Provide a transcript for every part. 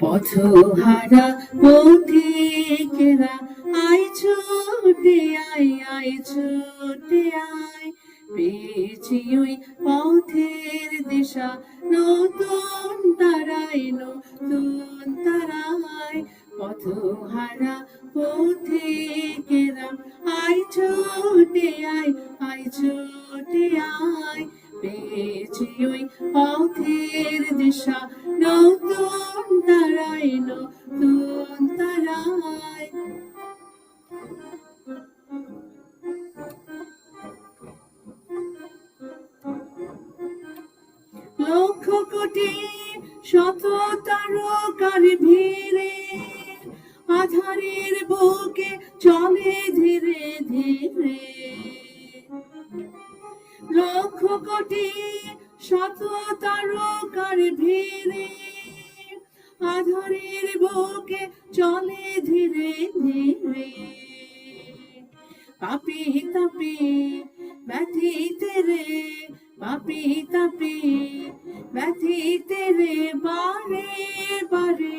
পথহারা পথিকেরা আই ছুটে আয় আয় ছুটে আয়। পেয়েছি ওই পথের দিশা, নতুন তারাই নতুন তারায়। পথহারা পথিকেরা আয় ছুটে আয় আয় ছুটে নতুন তারাই নতুন তারায়। লক্ষ কোটি শত তারকার ভিড়ে আধারের বুকে চলে ধীরে ধীরে। লক্ষ কোটি শত তারকার ভিড়ে আধারের বুকে চলে ধীরে ধীরে। পাপি তাপি, ব্যথিতে রে, পাপি তাপি, ব্যথিতে রে, বারে বারে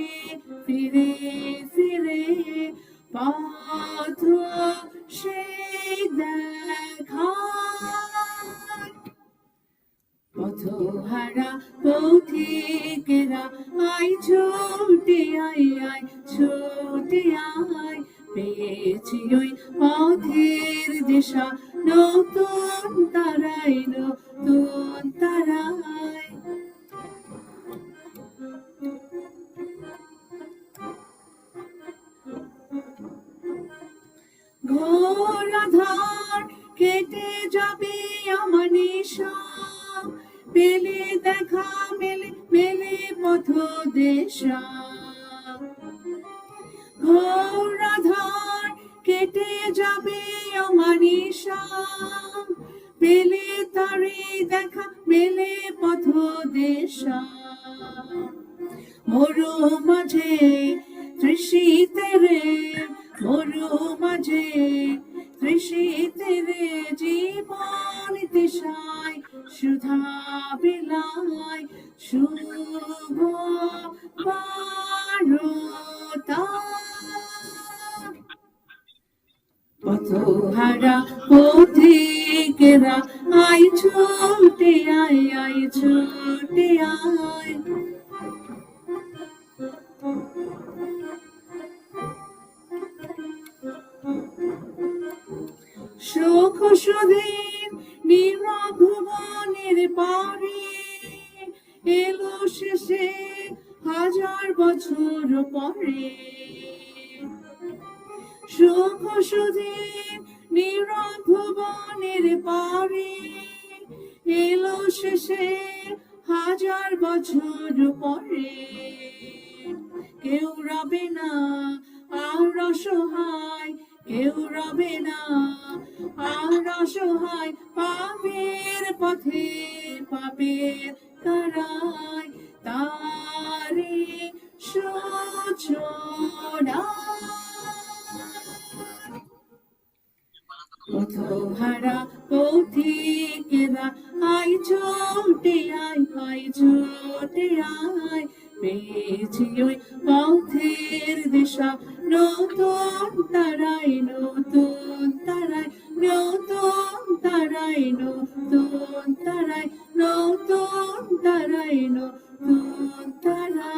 ফিরে পথহারা পথিকেরা আই ছুটে, আই আই, ছুটে, আই। পেয়েছি ওই পথের দিশা। নতুন তারাই নতুন তারাই। ঘোর আধার কেটে যাবে আমার নিশা। পেলে দেখা, মেলে মেলে পথ দেশা। ঘোর আধার কেটে যাবে নিশা পেলে তারে দেখা মেলে পথ দেশা। মরু মাঝে তৃষিতে রে, মরু মাঝে তৃষিতে রে। বিলায় শুভ পথহারা পথিকেরা আই ছুটে আয় আয় সুখ সুধীর নিরভুবনের পারে, এলো শেষে হাজার বছর পরে। সুখ সুধীর নিরভুবনের পারে, এলো শেষে হাজার বছর পরে। কেউ রবে না, আর অসহায়, কেউ রবে না। অসহায় পাপের পথে, পাপের কারায় তারে আই ছোটে আয় আয় পেয়েছি ওই পথের দিশা, নতুন তারাই নতুন তারাই নতুন তারাই নতুন তারাই নতুন তারাই নতুন তারা